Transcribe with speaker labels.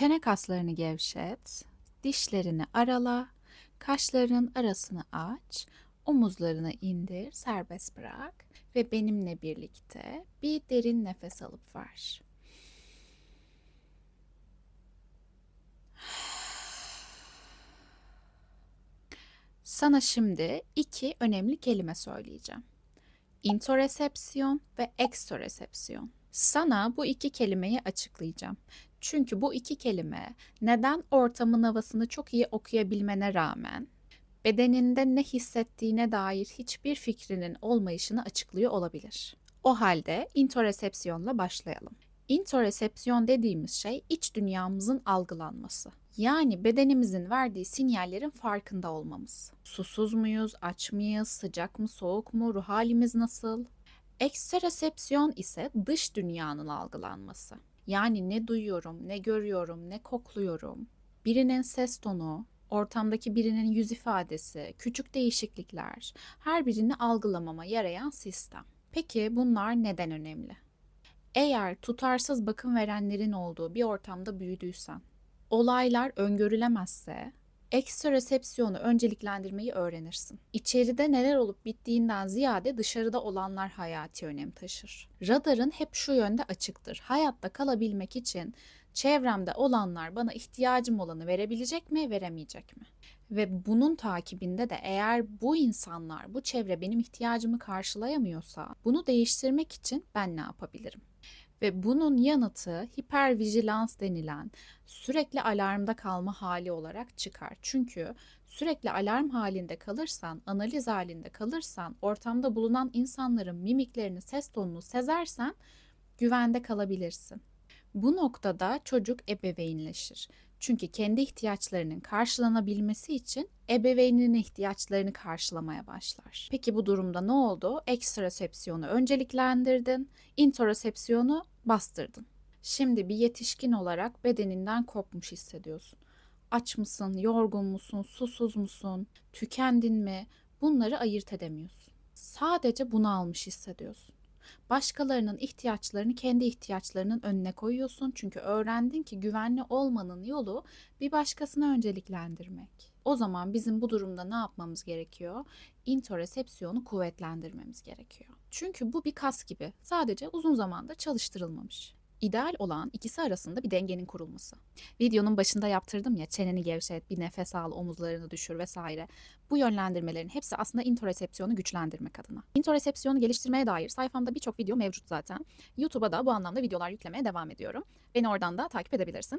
Speaker 1: Çene kaslarını gevşet, dişlerini arala, kaşlarının arasını aç, omuzlarını indir, serbest bırak ve benimle birlikte bir derin nefes alıp ver. Sana şimdi iki önemli kelime söyleyeceğim. İntoresepsiyon ve ekstoresepsiyon. Sana bu iki kelimeyi açıklayacağım. Çünkü bu iki kelime neden ortamın havasını çok iyi okuyabilmene rağmen bedeninde ne hissettiğine dair hiçbir fikrinin olmayışını açıklıyor olabilir. O halde intoresepsiyonla başlayalım. İntoresepsiyon dediğimiz şey iç dünyamızın algılanması. Yani bedenimizin verdiği sinyallerin farkında olmamız. Susuz muyuz, aç mıyız, sıcak mı, soğuk mu, ruh halimiz nasıl? Eksteresepsiyon ise dış dünyanın algılanması. Yani ne duyuyorum, ne görüyorum, ne kokluyorum. Birinin ses tonu, ortamdaki birinin yüz ifadesi, küçük değişiklikler, her birini algılamama yarayan sistem. Peki bunlar neden önemli? Eğer tutarsız bakım verenlerin olduğu bir ortamda büyüdüysen, olaylar öngörülemezse ekstresepsiyonu önceliklendirmeyi öğrenirsin. İçeride neler olup bittiğinden ziyade dışarıda olanlar hayati önem taşır. Radarın hep şu yönde açıktır. Hayatta kalabilmek için çevremde olanlar bana ihtiyacım olanı verebilecek mi, veremeyecek mi? Ve bunun takibinde de eğer bu insanlar, bu çevre benim ihtiyacımı karşılayamıyorsa bunu değiştirmek için ben ne yapabilirim? Ve bunun yanıtı hipervigilans denilen sürekli alarmda kalma hali olarak çıkar. Çünkü sürekli alarm halinde kalırsan, analiz halinde kalırsan, ortamda bulunan insanların mimiklerini, ses tonunu sezersen güvende kalabilirsin. Bu noktada çocuk ebeveynleşir. Çünkü kendi ihtiyaçlarının karşılanabilmesi için ebeveyninin ihtiyaçlarını karşılamaya başlar. Peki bu durumda ne oldu? Ekstrasepsiyonu önceliklendirdin, intersepsiyonu bastırdın. Şimdi bir yetişkin olarak bedeninden kopmuş hissediyorsun. Aç mısın, yorgun musun, susuz musun, tükendin mi? Bunları ayırt edemiyorsun. Sadece bunu almış hissediyorsun. Başkalarının ihtiyaçlarını kendi ihtiyaçlarının önüne koyuyorsun. Çünkü öğrendin ki güvenli olmanın yolu bir başkasına önceliklendirmek. O zaman bizim bu durumda ne yapmamız gerekiyor? İntoresepsiyonu kuvvetlendirmemiz gerekiyor. Çünkü bu bir kas gibi. Sadece uzun zamandır çalıştırılmamış. İdeal olan ikisi arasında bir dengenin kurulması. Videonun başında yaptırdım ya çeneni gevşet, bir nefes al, omuzlarını düşür vesaire. Bu yönlendirmelerin hepsi aslında intersepsiyonu güçlendirmek adına. Intersepsiyonu geliştirmeye dair sayfamda birçok video mevcut zaten. YouTube'a da bu anlamda videolar yüklemeye devam ediyorum. Beni oradan da takip edebilirsin.